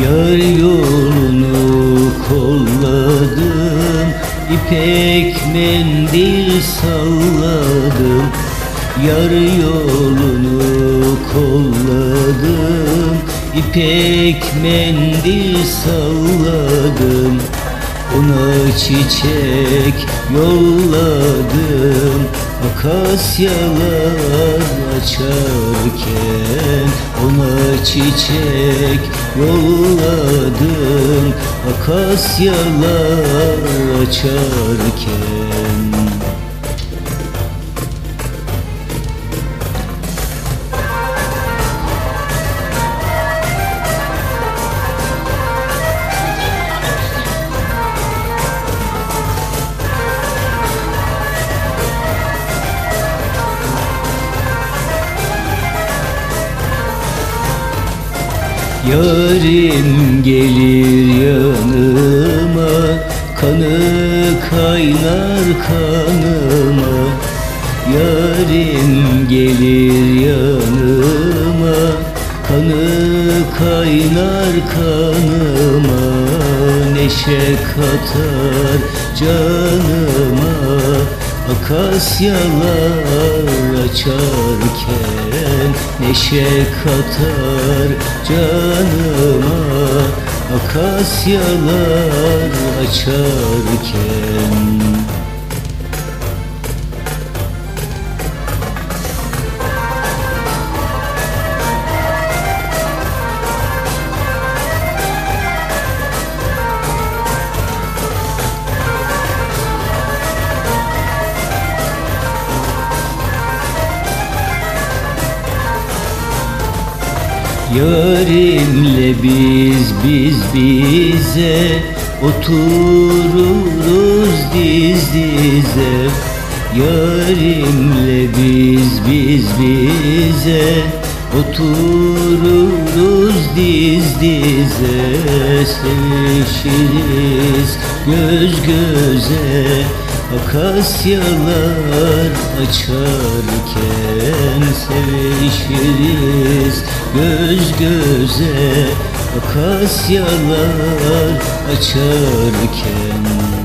Yar yolunu kolladım İpek mendil salladım. Yar yolunu kolladım İpek mendil salladım. Ona çiçek yolladım Akasyalar açarken Ona çiçek yolladım. Akasyalar açarken Yarim gelir yanıma Kanı kaynar kanıma. Yarim gelir yanıma Kanı kaynar kanıma. Neşe katar canıma Akasyalar açarken Neşe katar canıma. Akasyalar açarken Yarimle biz biz bize Otururuz diz dize. Yarimle biz biz bize Otururuz diz dize. Sevişiriz göz göze Akasyalar açarken sevişiriz. Göz göze Akasyalar açarken